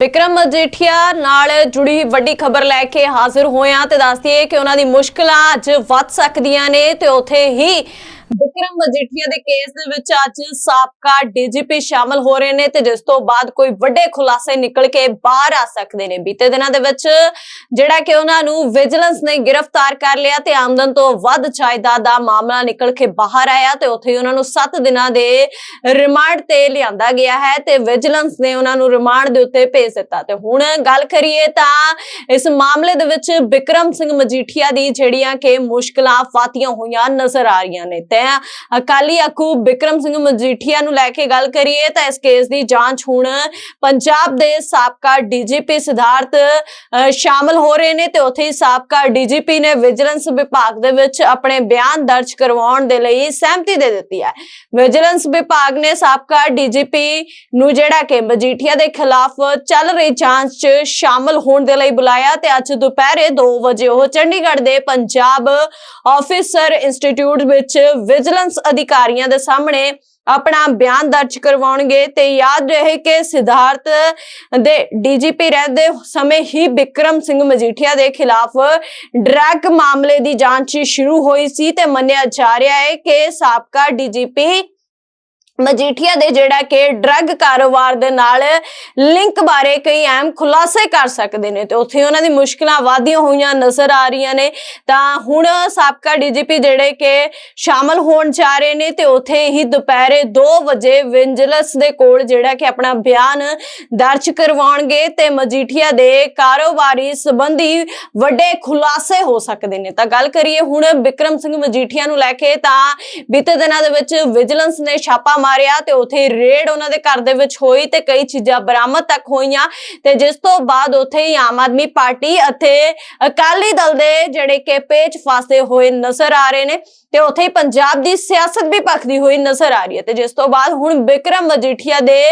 ਵਿਕਰਮ ਮਜੀਠੀਆ ਨਾਲ ਜੁੜੀ ਵੱਡੀ ਖਬਰ ਲੈ ਕੇ ਹਾਜ਼ਰ ਹੋਇਆ ਤੇ ਦੱਸਦੀਏ ਕਿ ਉਹਨਾਂ ਦੀ ਮੁਸ਼ਕਲਾਂ ਅੱਜ ਵੱਧ ਸਕਦੀਆਂ ਨੇ ਤੇ ਉਥੇ ਹੀ ਵਿਕਰਮ ਮਜੀਠੀਆ ਦੇ ਕੇਸ ਦੇ ਵਿੱਚ ਅੱਜ ਸਾਬਕਾ ਡੀਜੀਪੀ ਸ਼ਾਮਲ ਹੋ ਰਹੇ ਨੇ ਤੇ ਜਿਸ ਤੋਂ ਬਾਅਦ ਕੋਈ ਵੱਡੇ ਖੁਲਾਸੇ ਨਿਕਲ ਕੇ ਬਾਹਰ ਆ ਸਕਦੇ ਨੇ। ਬੀਤੇ ਦਿਨਾਂ ਦੇ ਵਿੱਚ ਜਿਹੜਾ ਕਿ ਉਹਨਾਂ ਨੂੰ ਵਿਜੀਲੈਂਸ ਨੇ ਗ੍ਰਿਫਤਾਰ ਕਰ ਲਿਆ ਤੇ ਆਮਦਨ ਤੋਂ ਵੱਧ ਜਾਇਦਾਦ ਦਾ ਮਾਮਲਾ ਨਿਕਲ ਕੇ ਬਾਹਰ ਆਇਆ ਤੇ ਉੱਥੇ ਉਹਨਾਂ ਨੂੰ 7 ਦਿਨਾਂ ਦੇ ਰਿਮਾਂਡ ਤੇ ਲਿਆਂਦਾ ਗਿਆ ਹੈ ਤੇ ਵਿਜੀਲੈਂਸ ਨੇ ਉਹਨਾਂ ਨੂੰ ਰਿਮਾਂਡ ਦੇ ਉੱਤੇ ਭੇਜ ਦਿੱਤਾ। ਤੇ ਹੁਣ ਗੱਲ ਕਰੀਏ ਤਾਂ ਇਸ ਮਾਮਲੇ ਦੇ ਵਿੱਚ ਵਿਕਰਮ ਸਿੰਘ ਮਜੀਠੀਆ ਦੀ ਜਿਹੜੀਆਂ ਕਿ ਮੁਸ਼ਕਲਾਂ ਫਾਤੀਆਂ ਹੋਈਆਂ ਨਜ਼ਰ ਆ ਰਹੀਆਂ ਨੇ। ਤੇ ਅਕਾਲੀ ਆਗੂ ਬਿਕਰਮ ਸਿੰਘ ਮਜੀਠੀਆ ਨੂੰ ਲੈ ਕੇ ਗੱਲ ਕਰੀਏ ਤਾਂ ਇਸ ਕੇਸ ਦੀ ਜਾਂਚ ਹੁਣ ਪੰਜਾਬ ਦੇ ਸਾਬਕਾ ਡੀਜੀਪੀ ਸਿਧਾਰਥ ਸ਼ਾਮਲ ਹੋ ਰਹੇ ਨੇ ਤੇ ਉੱਥੇ ਹੀ ਸਾਬਕਾ ਡੀਜੀਪੀ ਨੇ ਵਿਜੀਲੈਂਸ ਵਿਭਾਗ ਦੇ ਵਿੱਚ ਆਪਣੇ ਬਿਆਨ ਦਰਜ ਕਰਵਾਉਣ ਦੇ ਲਈ ਸਹਿਮਤੀ ਦੇ ਦਿੱਤੀ ਹੈ। ਵਿਜੀਲੈਂਸ ਵਿਭਾਗ ਨੇ ਸਾਬਕਾ ਡੀਜੀਪੀ ਨੂੰ ਜਿਹੜਾ ਕਿ ਮਜੀਠੀਆ ਦੇ ਖਿਲਾਫ ਚੱਲ ਰਹੀ ਜਾਂਚ 'ਚ ਸ਼ਾਮਲ ਹੋਣ ਦੇ ਲਈ ਬੁਲਾਇਆ ਤੇ ਅੱਜ ਦੁਪਹਿਰੇ 2 ਵਜੇ ਉਹ ਚੰਡੀਗੜ੍ਹ ਦੇ ਪੰਜਾਬ ਆਫੀਸਰ ਇੰਸਟੀਚਿਊਟ ਵਿੱਚ ਵਿਜੀਲੈਂਸ ਅਧਿਕਾਰੀਆਂ ਦੇ ਸਾਹਮਣੇ ਆਪਣਾ ਬਿਆਨ ਦਰਜ ਕਰਵਾਉਣਗੇ ਤੇ ਯਾਦ ਰਹੇ ਕਿ ਸਿਧਾਰਥ ਦੇ ਡੀਜੀਪੀ ਰਹਿੰਦੇ ਸਮੇਂ ਹੀ ਵਿਕਰਮ ਸਿੰਘ ਮਜੀਠੀਆ ਦੇ ਖਿਲਾਫ ਡਰੱਗ ਮਾਮਲੇ ਦੀ ਜਾਂਚ ਸ਼ੁਰੂ ਹੋਈ ਸੀ ਤੇ ਮੰਨਿਆ ਜਾ ਰਿਹਾ ਹੈ ਕਿ ਸਾਬਕਾ ਡੀਜੀਪੀ ਮਜੀਠੀਆ ਦੇ ਜਿਹੜਾ ਕਿ ਡਰੱਗ ਕਾਰੋਬਾਰ ਦੇ ਨਾਲ ਲਿੰਕ ਬਾਰੇ ਕਈ ਅਹਿਮ ਖੁਲਾਸੇ ਕਰ ਸਕਦੇ ਨੇ ਤੇ ਉੱਥੇ ਉਹਨਾਂ ਦੀ ਮੁਸ਼ਕਲਾਂ ਵਾਧੀਆਂ ਹੋਈਆਂ ਨਜ਼ਰ ਆ ਰਹੀਆਂ ਨੇ। ਤਾਂ ਹੁਣ ਸਾਬਕਾ ਡੀਜੀਪੀ ਜਿਹੜੇ ਕਿ ਸ਼ਾਮਲ ਹੋਣ ਜਾ ਰਹੇ ਨੇ ਤੇ ਉੱਥੇ ਹੀ ਦੁਪਹਿਰੇ 2 ਵਜੇ ਵਿਜੀਲੈਂਸ ਦੇ ਕੋਲ ਜਿਹੜਾ ਕਿ ਆਪਣਾ ਬਿਆਨ ਦਰਜ ਕਰਵਾਉਣਗੇ ਤੇ ਮਜੀਠੀਆ ਦੇ ਕਾਰੋਬਾਰੀ ਸੰਬੰਧੀ ਵੱਡੇ ਖੁਲਾਸੇ ਹੋ ਸਕਦੇ ਨੇ। ਤਾਂ ਗੱਲ ਕਰੀਏ ਹੁਣ ਵਿਕਰਮ ਸਿੰਘ ਮਜੀਠੀਆ ਨੂੰ ਲੈ ਕੇ ਤਾਂ ਬੀਤੇ ਦਿਨਾਂ ਦੇ ਵਿੱਚ ਵਿਜੀਲੈਂਸ ਨੇ ਛਾਪਾ ਮਾਰਿਆ ਤੇ ਉਥੇ ਰੇਡ ਉਹਨਾਂ ਦੇ ਘਰ ਦੇ ਵਿੱਚ ਹੋਈ ਤੇ ਕਈ ਚੀਜ਼ਾਂ ਬਰਾਮਦ ਤੱਕ ਹੋਈਆਂ। ਤੇ ਜਿਸ ਤੋਂ ਬਾਅਦ ਉਥੇ ਹੀ ਆਮ ਆਦਮੀ ਪਾਰਟੀ ਅਤੇ ਅਕਾਲੀ ਦਲ ਦੇ ਜਿਹੜੇ ਕਿ ਪੇਚ ਫਾਸੇ ਹੋਏ ਨਜ਼ਰ ਆ ਰਹੇ ਨੇ ਤੇ ਉਥੇ ਹੀ ਪੰਜਾਬ ਦੀ ਸਿਆਸਤ ਵੀ ਭਖਦੀ ਹੋਈ ਨਜ਼ਰ ਆ ਰਹੀ ਹੈ। ਤੇ ਜਿਸ ਤੋਂ ਬਾਅਦ ਹੁਣ ਬਿਕਰਮ ਮਜੀਠੀਆ ਦੇ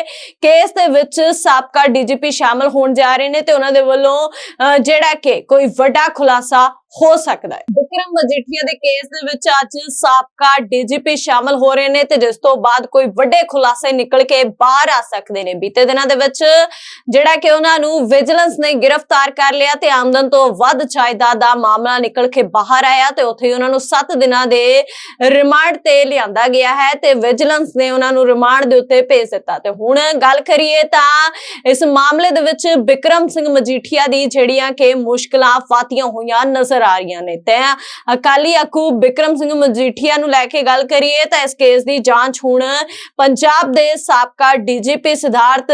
ਕੇਸ ਦੇ ਵਿੱਚ ਸਾਬਕਾ ਡੀਜੀਪੀ ਸ਼ਾਮਲ ਹੋਣ ਜਾ ਰਹੇ ਨੇ ਤੇ ਉਹਨਾਂ ਦੇ ਵੱਲੋਂ ਜਿਹੜਾ ਕਿ ਕੋਈ ਵੱਡਾ ਖੁਲਾਸਾ ਹੋ ਸਕਦਾ ਹੈ। ਵਿਕਰਮ ਮਜੀਠੀਆ ਦੇ ਕੇਸ ਦੇ ਵਿੱਚ ਅੱਜ ਸਾਬਕਾ ਡੀਜੀਪੀ ਸ਼ਾਮਲ ਹੋ ਰਹੇ ਨੇ ਤੇ ਜਿਸ ਤੋਂ ਬਾਅਦ ਕੋਈ ਵੱਡੇ ਖੁਲਾਸੇ ਨਿਕਲ ਕੇ ਬਾਹਰ ਆ ਸਕਦੇ ਨੇ। ਬੀਤੇ ਦਿਨਾਂ ਦੇ ਵਿੱਚ ਜਿਹੜਾ ਕਿ ਉਹਨਾਂ ਨੂੰ ਵਿਜੀਲੈਂਸ ਨੇ ਗ੍ਰਿਫਤਾਰ ਕਰ ਲਿਆ ਤੇ ਆਮਦਨ ਤੋਂ ਵੱਧ ਜਾਇਦਾਦ ਦਾ ਮਾਮਲਾ ਨਿਕਲ ਕੇ ਬਾਹਰ ਆਇਆ ਤੇ ਉੱਥੇ ਉਹਨਾਂ ਨੂੰ 7 ਦਿਨਾਂ ਦੇ ਰਿਮਾਂਡ ਤੇ ਲਿਆਂਦਾ ਗਿਆ ਹੈ ਤੇ ਵਿਜੀਲੈਂਸ ਨੇ ਉਹਨਾਂ ਨੂੰ ਰਿਮਾਂਡ ਦੇ ਉੱਤੇ ਭੇਜ ਦਿੱਤਾ। ਤੇ ਹੁਣ ਗੱਲ ਕਰੀਏ ਤਾਂ ਇਸ ਮਾਮਲੇ ਦੇ ਵਿੱਚ ਵਿਕਰਮ ਸਿੰਘ ਮਜੀਠੀਆ ਦੀ ਜਿਹੜੀਆਂ ਕਿ ਮੁਸ਼ਕਲਾਂ ਫਾਤੀਆਂ ਹੋਈਆਂ ਨਜ਼ਰ ਆ ਰਹੀਆਂ ਨੇ। ਤੇ ਅਕਾਲੀ ਆਗੂ ਬਿਕਰਮ ਸਿੰਘ ਮਜੀਠੀਆ ਨੂੰ ਲੈ ਕੇ ਗੱਲ ਕਰੀਏ ਤਾਂ ਇਸ ਕੇਸ ਦੀ ਜਾਂਚ ਹੁਣ ਪੰਜਾਬ ਦੇ ਸਾਬਕਾ ਡੀਜੀਪੀ ਸਿਧਾਰਥ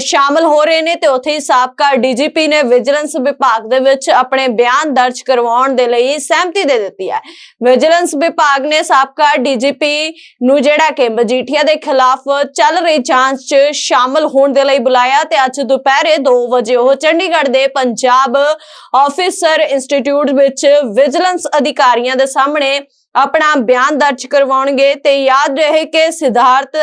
ਸ਼ਾਮਲ ਹੋ ਰਹੇ ਨੇ ਤੇ ਉੱਥੇ ਹੀ ਸਾਬਕਾ ਡੀਜੀਪੀ ਨੇ ਵਿਜੀਲੈਂਸ ਵਿਭਾਗ ਦੇ ਵਿੱਚ ਆਪਣੇ ਬਿਆਨ ਦਰਜ ਕਰਵਾਉਣ ਦੇ ਲਈ ਸਹਿਮਤੀ ਦੇ ਦਿੱਤੀ ਹੈ। ਵਿਜੀਲੈਂਸ ਵਿਭਾਗ ਨੇ ਸਾਬਕਾ ਡੀਜੀਪੀ ਨੂੰ ਜਿਹੜਾ ਕਿ ਮਜੀਠੀਆ ਦੇ ਖਿਲਾਫ ਚੱਲ ਰਹੀ ਜਾਂਚ 'ਚ ਸ਼ਾਮਲ ਹੋਣ ਦੇ ਲਈ ਬੁਲਾਇਆ ਤੇ ਅੱਜ ਦੁਪਹਿਰੇ 2 ਵਜੇ ਉਹ ਚੰਡੀਗੜ੍ਹ ਦੇ ਪੰਜਾਬ ਆਫੀਸਰ ਇੰਸਟੀਚਿਊਟ ਵਿੱਚ ਵਿਜੀਲੈਂਸ ਅਧਿਕਾਰੀਆਂ ਦੇ ਸਾਹਮਣੇ ਆਪਣਾ ਬਿਆਨ ਦਰਜ ਕਰਵਾਉਣਗੇ ਤੇ ਯਾਦ ਰਹੇ ਕਿ ਸਿਧਾਰਥ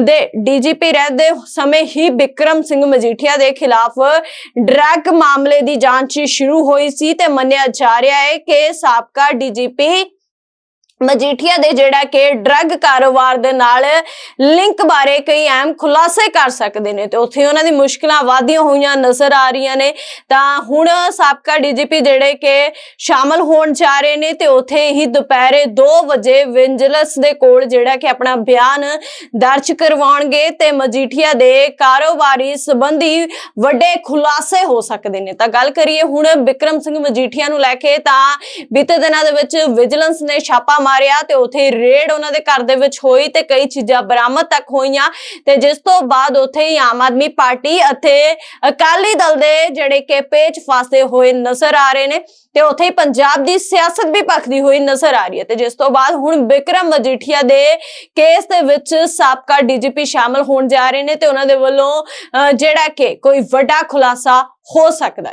ਦੇ ਡੀਜੀਪੀ ਰਹਿੰਦੇ ਸਮੇਂ ਹੀ ਵਿਕਰਮ ਸਿੰਘ ਮਜੀਠੀਆ ਦੇ ਖਿਲਾਫ ਡਰੱਗ ਮਾਮਲੇ ਦੀ ਜਾਂਚ ਸ਼ੁਰੂ ਹੋਈ ਸੀ ਤੇ ਮੰਨਿਆ ਜਾ ਰਿਹਾ ਹੈ ਕਿ ਸਾਬਕਾ ਡੀਜੀਪੀ ਮਜੀਠੀਆ ਦੇ ਜਿਹੜਾ ਕਿ ਡਰੱਗ ਕਾਰੋਬਾਰ ਦੇ ਨਾਲ ਲਿੰਕ ਬਾਰੇ ਕਈ ਅਹਿਮ ਖੁਲਾਸੇ ਕਰ ਸਕਦੇ ਨੇ ਤੇ ਉੱਥੇ ਉਹਨਾਂ ਦੀ ਮੁਸ਼ਕਲਾਂ ਵਾਧੀਆਂ ਹੋਈਆਂ ਨਜ਼ਰ ਆ ਰਹੀਆਂ ਨੇ। ਤਾਂ ਹੁਣ ਸਾਬਕਾ ਡੀਜੀਪੀ ਜਿਹੜੇ ਕਿ ਸ਼ਾਮਲ ਹੋਣ ਜਾ ਰਹੇ ਨੇ ਤੇ ਉੱਥੇ ਹੀ ਦੁਪਹਿਰੇ 2 ਵਜੇ ਵਿਜੀਲੈਂਸ ਦੇ ਕੋਲ ਜਿਹੜਾ ਕਿ ਆਪਣਾ ਬਿਆਨ ਦਰਜ ਕਰਵਾਉਣਗੇ ਤੇ ਮਜੀਠੀਆ ਦੇ ਕਾਰੋਬਾਰੀ ਸੰਬੰਧੀ ਵੱਡੇ ਖੁਲਾਸੇ ਹੋ ਸਕਦੇ ਨੇ। ਤਾਂ ਗੱਲ ਕਰੀਏ ਹੁਣ ਵਿਕਰਮ ਸਿੰਘ ਮਜੀਠੀਆ ਨੂੰ ਲੈ ਕੇ ਤਾਂ ਬੀਤੇ ਦਿਨਾਂ ਦੇ ਵਿੱਚ ਵਿਜੀਲੈਂਸ ਨੇ ਛਾਪਾ ਮਾਰਿਆ ਤੇ ਉਥੇ ਰੇਡ ਉਹਨਾਂ ਦੇ ਘਰ ਦੇ ਵਿੱਚ ਹੋਈ ਤੇ ਕਈ ਚੀਜ਼ਾਂ ਬਰਾਮਦ ਤੱਕ ਹੋਈਆਂ। ਤੇ ਜਿਸ ਤੋਂ ਬਾਅਦ ਉਥੇ ਹੀ ਆਮ ਆਦਮੀ ਪਾਰਟੀ ਅਤੇ ਅਕਾਲੀ ਦਲ ਦੇ ਜਿਹੜੇ ਕਿ ਪੇਚ ਫਾਸੇ ਹੋਏ ਨਜ਼ਰ ਆ ਰਹੇ ਨੇ ਤੇ ਉਥੇ ਹੀ ਪੰਜਾਬ ਦੀ ਸਿਆਸਤ ਵੀ ਭਖਦੀ ਹੋਈ ਨਜ਼ਰ ਆ ਰਹੀ ਹੈ। ਤੇ ਜਿਸ ਤੋਂ ਬਾਅਦ ਹੁਣ ਵਿਕਰਮ ਮਜੀਠੀਆ ਦੇ ਕੇਸ ਦੇ ਵਿੱਚ ਸਾਬਕਾ ਡੀਜੀਪੀ ਸ਼ਾਮਲ ਹੋਣ ਜਾ ਰਹੇ ਨੇ ਤੇ ਉਹਨਾਂ ਦੇ ਵੱਲੋਂ ਜਿਹੜਾ ਕਿ ਕੋਈ ਵੱਡਾ ਖੁਲਾਸਾ ਹੋ ਸਕਦਾ ਹੈ।